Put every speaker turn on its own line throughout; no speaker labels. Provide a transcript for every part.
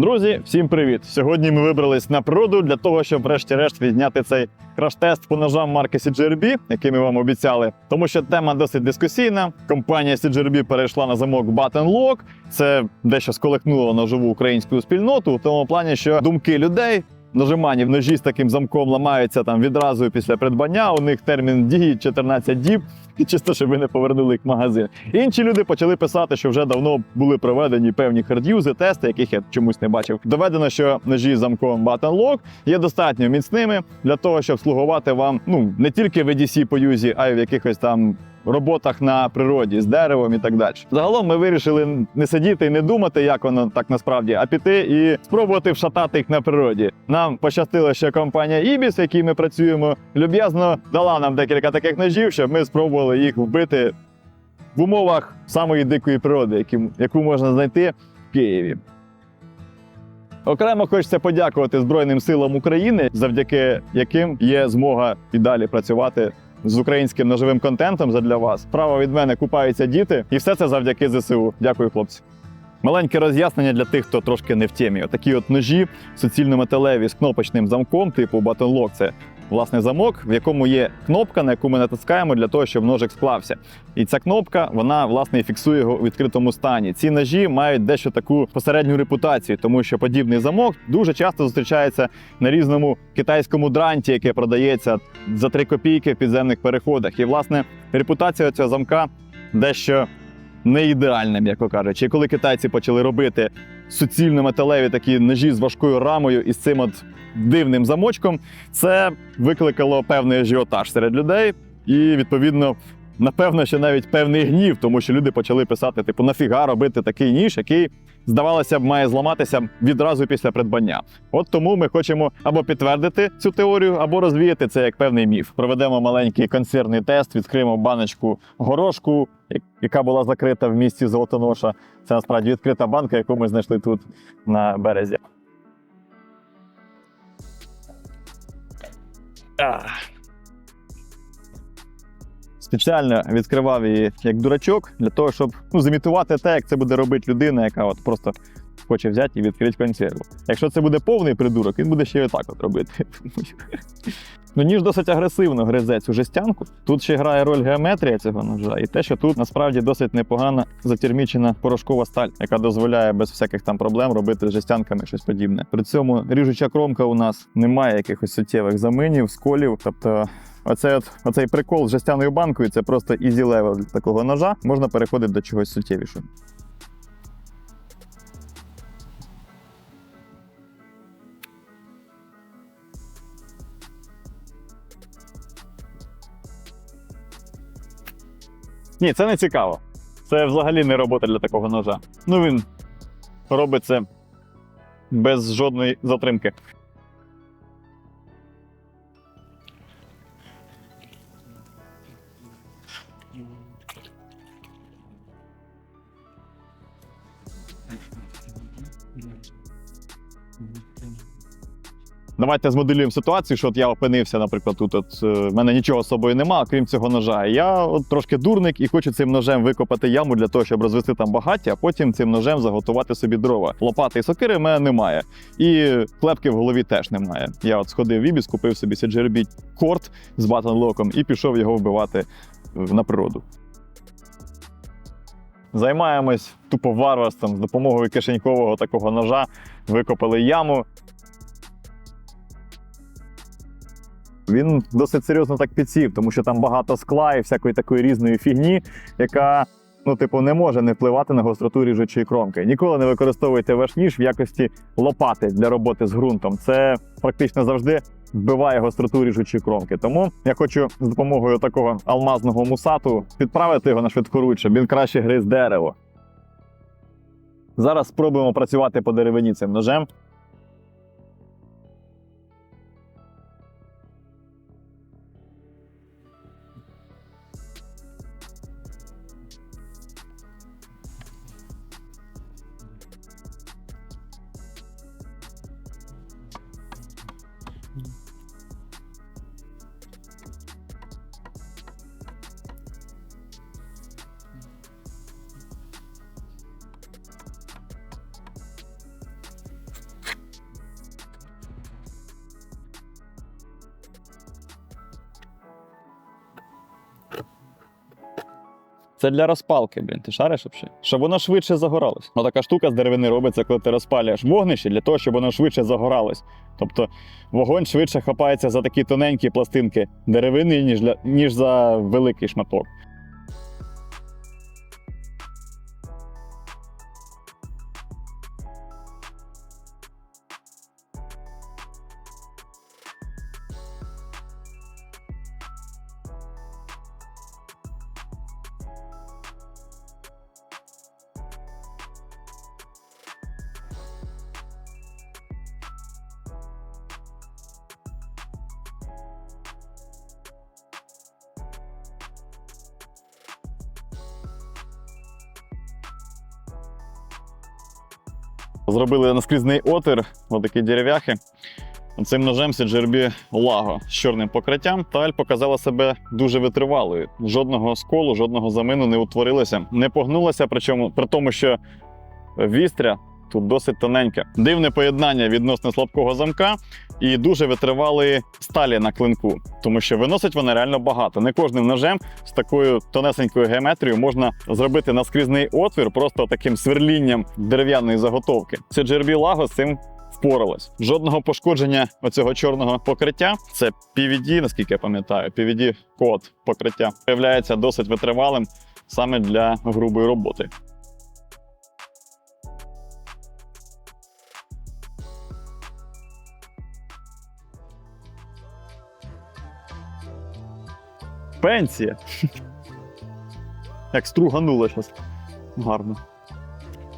Друзі, всім привіт! Сьогодні ми вибрались на природу для того, щоб врешті-решт відняти цей краш-тест по ножам марки CGRB, який ми вам обіцяли. Тому що тема досить дискусійна. Компанія CGRB перейшла на замок Button Lock. Це дещо сколихнуло ножову українську спільноту, в тому плані, що думки людей. Нажимання в ножі з таким замком ламаються там відразу після придбання. У них термін дії 14 діб, чисто щоб ви не повернули їх в магазин. Інші люди почали писати, що вже давно були проведені певні хардюзи, тести, яких я чомусь не бачив. Доведено, що ножі з замком Button Lock є достатньо міцними для того, щоб слугувати вам ну не тільки в EDC по юзі, а й в якихось там. Роботах на природі з деревом і так далі. Загалом ми вирішили не сидіти і не думати, як воно так насправді, а піти і спробувати вшатати їх на природі. Нам пощастило, що компанія Ibis, в якій ми працюємо, люб'язно дала нам декілька таких ножів, щоб ми спробували їх вбити в умовах самої дикої природи, яку можна знайти в Києві. Окремо хочеться подякувати Збройним силам України, завдяки яким є змога і далі працювати з українським наживим контентом задля вас. Справа від мене купаються діти, і все це завдяки ЗСУ. Дякую, хлопці. Маленьке роз'яснення для тих, хто трошки не в темі. Такі от ножі суцільно-металеві з кнопочним замком, типу Lock. Це власне замок, в якому є кнопка, на яку ми натискаємо для того, щоб ножик склався. І ця кнопка, вона власне фіксує його у відкритому стані. Ці ножі мають дещо таку посередню репутацію, тому що подібний замок дуже часто зустрічається на різному китайському дранті, яке продається за 3 копійки в підземних переходах. І власне репутація цього замка дещо не ідеальна, м'яко кажучи. І коли китайці почали робити суцільно металеві такі ножі з важкою рамою і з цим от дивним замочком, це викликало певний ажіотаж серед людей, і відповідно. Напевно, ще навіть певний гнів, тому що люди почали писати: типу, нафіга робити такий ніж, який, здавалося б, має зламатися відразу після придбання. От тому ми хочемо або підтвердити цю теорію, або розвіяти це як певний міф. Проведемо маленький концерний тест, відкриємо баночку горошку, яка була закрита в місті Золотоноша. Це насправді відкрита банка, яку ми знайшли тут на березі. Спеціально відкривав її як дурачок для того, щоб ну, зімітувати те, як це буде робити людина, яка от просто хоче взяти і відкрити консерву. Якщо це буде повний придурок, він буде ще й отак от робити. Ну, ніж досить агресивно гризе цю жестянку. Тут ще грає роль геометрія цього ножа, і те, що тут насправді досить непогана затермічена порошкова сталь, яка дозволяє без всяких там проблем робити з жестянками щось подібне. При цьому ріжуча кромка у нас немає якихось суттєвих заминів, сколів. Тобто, оцей, от, оцей прикол з жестяною банкою це просто easy level для такого ножа. Можна переходити до чогось суттєвішого. Ні, це не цікаво. Це взагалі не робота для такого ножа. Ну він робить це без жодної затримки. Давайте змоделюємо ситуацію, що от я опинився, наприклад, тут от е, в мене нічого з собою нема, крім цього ножа. Я от трошки дурник і хочу цим ножем викопати яму для того, щоб розвести там багаття, а потім цим ножем заготувати собі дрова. Лопати і сокири в мене немає. І клепки в голові теж немає. Я от сходив в Ібіс, купив собі CGRB корт з батонлоком і пішов його вбивати на природу. Займаємось тупо варварством з допомогою кишенькового такого ножа. Викопали яму, Він досить серйозно так підсів, тому що там багато скла і всякої такої різної фігні, яка ну, типу, не може не впливати на гостроту ріжучої кромки. Ніколи не використовуйте ваш ніж в якості лопати для роботи з ґрунтом. Це практично завжди вбиває гостроту ріжучої кромки. Тому я хочу з допомогою такого алмазного мусату підправити його на швидкоруч, щоб він краще гриз дерево. Зараз спробуємо працювати по деревині цим ножем. Це для розпалки, блін. Ти шариш взагалі? Щоб воно швидше загоралось. Ну така штука з деревини робиться, коли ти розпалюєш вогнище для того, щоб воно швидше загоралось. Тобто вогонь швидше хапається за такі тоненькі пластинки деревини, ніж, для, ніж за великий шматок. Зробили наскрізний отвір, отакі дерев'яхи. Цим ножем CGRB Lago з чорним покриттям. Таль показала себе дуже витривалою. Жодного сколу, жодного замину не утворилося, не погнулася, причому при тому, що вістря тут досить тоненьке. Дивне поєднання відносно слабкого замка і дуже витривали сталі на клинку, тому що виносить вона реально багато. Не кожним ножем з такою тонесенькою геометрією можна зробити наскрізний отвір просто таким сверлінням дерев'яної заготовки. Це GRB Lago з цим впоралась. Жодного пошкодження оцього чорного покриття. Це PVD, наскільки я пам'ятаю, PVD код покриття виявляється досить витривалим саме для грубої роботи. Пенсія. Як стругануло щось. Гарно.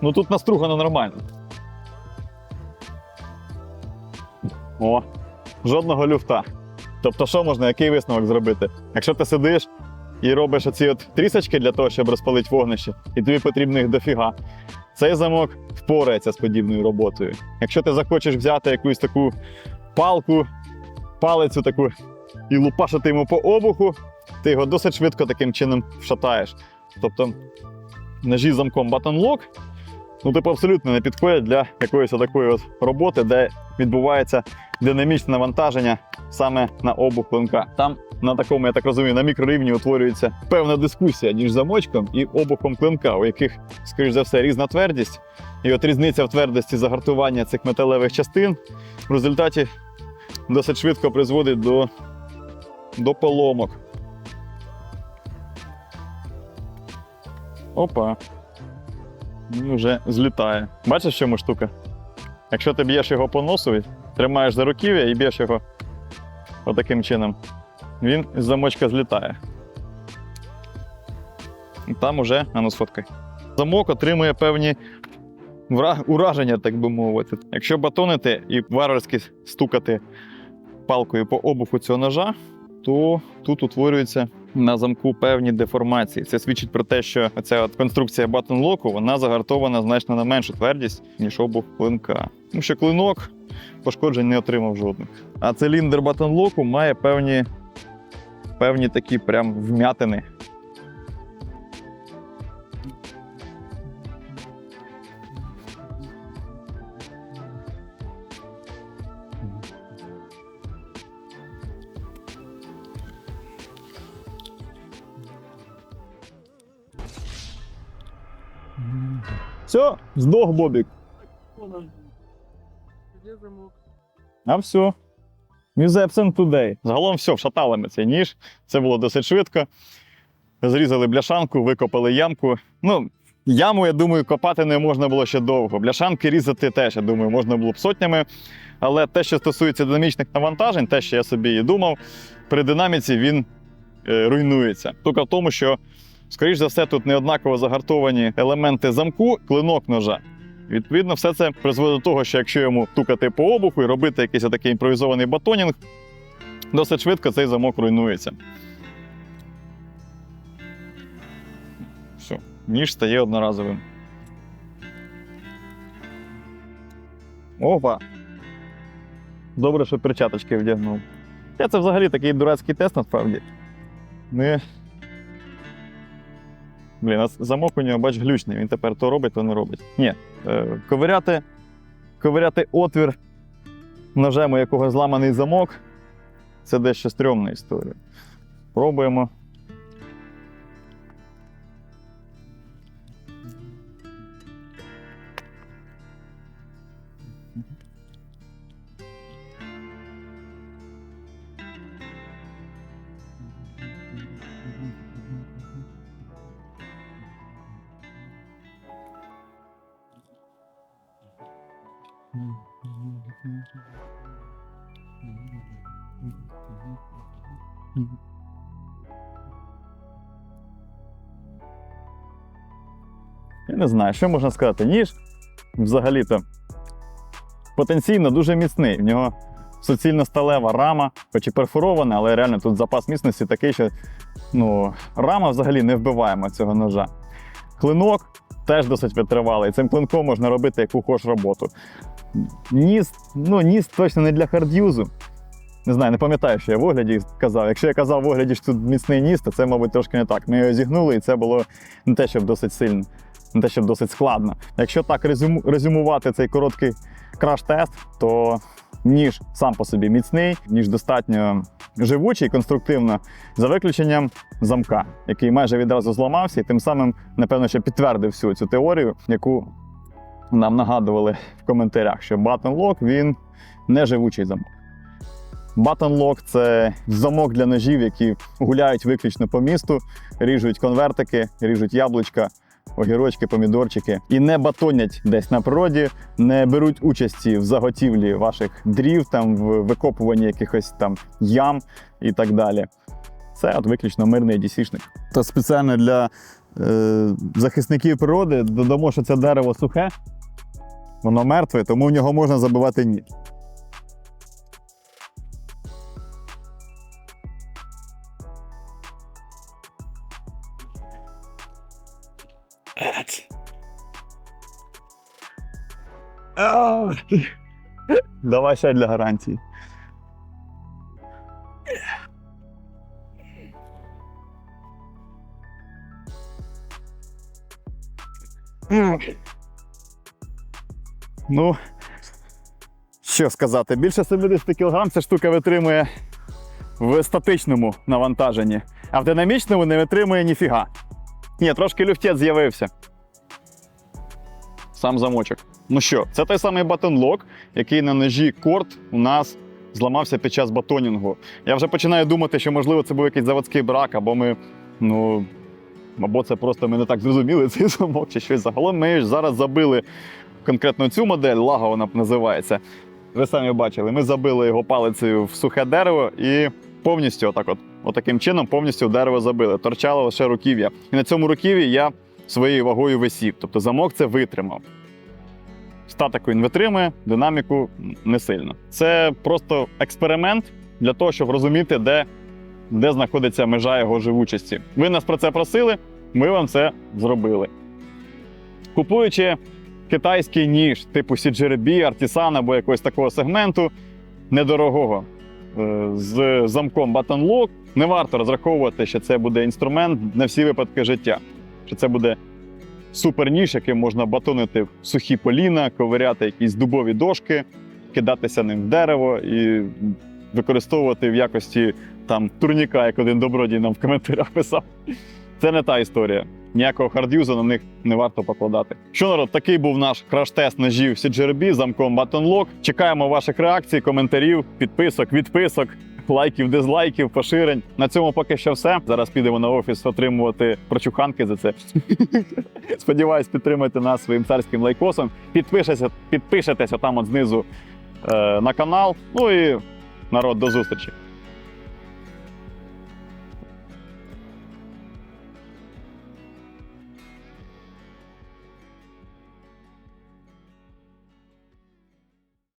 Ну тут настругано нормально. О, жодного люфта. Тобто, що можна, який висновок зробити? Якщо ти сидиш і робиш оці от трісочки для того, щоб розпалити вогнище, і тобі потрібно їх дофіга, цей замок впорається з подібною роботою. Якщо ти захочеш взяти якусь таку палку, палицю таку і лупашити йому по обуху, ти його досить швидко таким чином вшатаєш. Тобто ножі з замком Button Lock, ну, типу, абсолютно не підходять для якоїсь такої от роботи, де відбувається динамічне навантаження саме на обух клинка. Там на такому, я так розумію, на мікрорівні утворюється певна дискусія між замочком і обухом клинка, у яких, скоріш за все, різна твердість. І от різниця в твердості загартування цих металевих частин в результаті досить швидко призводить до, до поломок. Опа. Він вже злітає. Бачиш, в чому штука? Якщо ти б'єш його по носу, тримаєш за руків'я і б'єш його отаким чином, він з замочка злітає. Там уже, а ну сфоткай. Замок отримує певні ураження, так би мовити. Якщо батонити і варварськи стукати палкою по обуху цього ножа, то тут утворюються на замку певні деформації. Це свідчить про те, що ця от конструкція батон-локу вона загартована значно на меншу твердість, ніж обух клинка. Тому що клинок пошкоджень не отримав жодних. А циліндр батон-локу має певні, певні такі прям вмятини. Здох Бобік. А все. Мюзепсен today. Загалом все, вшатали ми цей ніж. Це було досить швидко. Зрізали бляшанку, викопали ямку. Ну, яму, я думаю, копати не можна було ще довго. Бляшанки різати теж, я думаю, можна було б сотнями. Але те, що стосується динамічних навантажень, те, що я собі і думав, при динаміці він е, руйнується. Тільки в тому, що, скоріш за все, тут неоднаково загартовані елементи замку, клинок ножа. Відповідно, все це призводить до того, що якщо йому тукати по обуху і робити якийсь такий імпровізований батонінг, досить швидко цей замок руйнується. Все, ніж стає одноразовим. Опа! Добре, що перчаточки вдягнув. Я це взагалі такий дурацький тест, насправді. Ми. Блін, а замок у нього, бач, глючний. Він тепер то робить, то не робить. Ні, е, ковиряти, ковиряти отвір ножем, у якого зламаний замок, це дещо стрьомна історія. Пробуємо. Я не знаю, що можна сказати. Ніж взагалі-то потенційно дуже міцний. В нього суцільно сталева рама, хоч і перфорована, але реально тут запас міцності такий, що ну, рама взагалі не вбиваємо цього ножа. Клинок теж досить витривалий. Цим клинком можна робити яку хоч роботу. Ніс, ну, ніс точно не для хардюзу. Не знаю, не пам'ятаю, що я в огляді казав. Якщо я казав в огляді, що тут міцний ніс, то це, мабуть, трошки не так. Ми його зігнули, і це було не те, щоб досить сильно, не те, щоб досить складно. Якщо так резюму, резюмувати цей короткий краш-тест, то ніж сам по собі міцний, ніж достатньо живучий, конструктивно, за виключенням замка, який майже відразу зламався, і тим самим, напевно, що підтвердив всю цю теорію, яку нам нагадували в коментарях, що Lock він не живучий замок. Lock – це замок для ножів, які гуляють виключно по місту, ріжуть конвертики, ріжуть яблучка, огірочки, помідорчики і не батонять десь на природі, не беруть участі в заготівлі ваших дрів, там в викопуванні якихось там ям і так далі. Це от виключно мирний дісішник. То спеціально для е, захисників природи додамо, що це дерево сухе, воно мертве, тому в нього можна забивати ніж. Давай ще для гарантії. Ну, що сказати, більше 70 кг ця штука витримує в статичному навантаженні, а в динамічному не витримує ніфіга. Ні, трошки люфтець з'явився. Сам замочок. Ну що, це той самий батонлок, який на ножі корт у нас зламався під час батонінгу. Я вже починаю думати, що можливо це був якийсь заводський брак, або ми, ну, або це просто ми не так зрозуміли цей замок, чи щось загалом. Ми ж зараз забили конкретно цю модель, лага вона називається. Ви самі бачили, ми забили його палицею в сухе дерево і повністю отак от, отаким чином повністю дерево забили. Торчало лише руків'я. І на цьому руків'ї я своєю вагою висів. Тобто замок це витримав. Статику він витримує, динаміку не сильно. Це просто експеримент для того, щоб розуміти, де, де знаходиться межа його живучості. Ви нас про це просили, ми вам це зробили. Купуючи китайський ніж типу CGRB, Artisan або якогось такого сегменту недорогого е, з замком Button Lock, не варто розраховувати, що це буде інструмент на всі випадки життя. Що це буде супер ніж, яким можна батонити в сухі поліна, ковиряти якісь дубові дошки, кидатися ним в дерево і використовувати в якості там турніка, як один добродій нам в коментарях писав. Це не та історія. Ніякого хардюзу на них не варто покладати. Що народ, такий був наш краш-тест ножів CGRB замком Button Lock. Чекаємо ваших реакцій, коментарів, підписок, відписок, лайків, дизлайків, поширень. На цьому поки що все. Зараз підемо на офіс отримувати прочуханки за це. Сподіваюсь, підтримайте нас своїм царським лайкосом. Підпишеться, підпишетеся там от знизу е, на канал. Ну і народ, до зустрічі.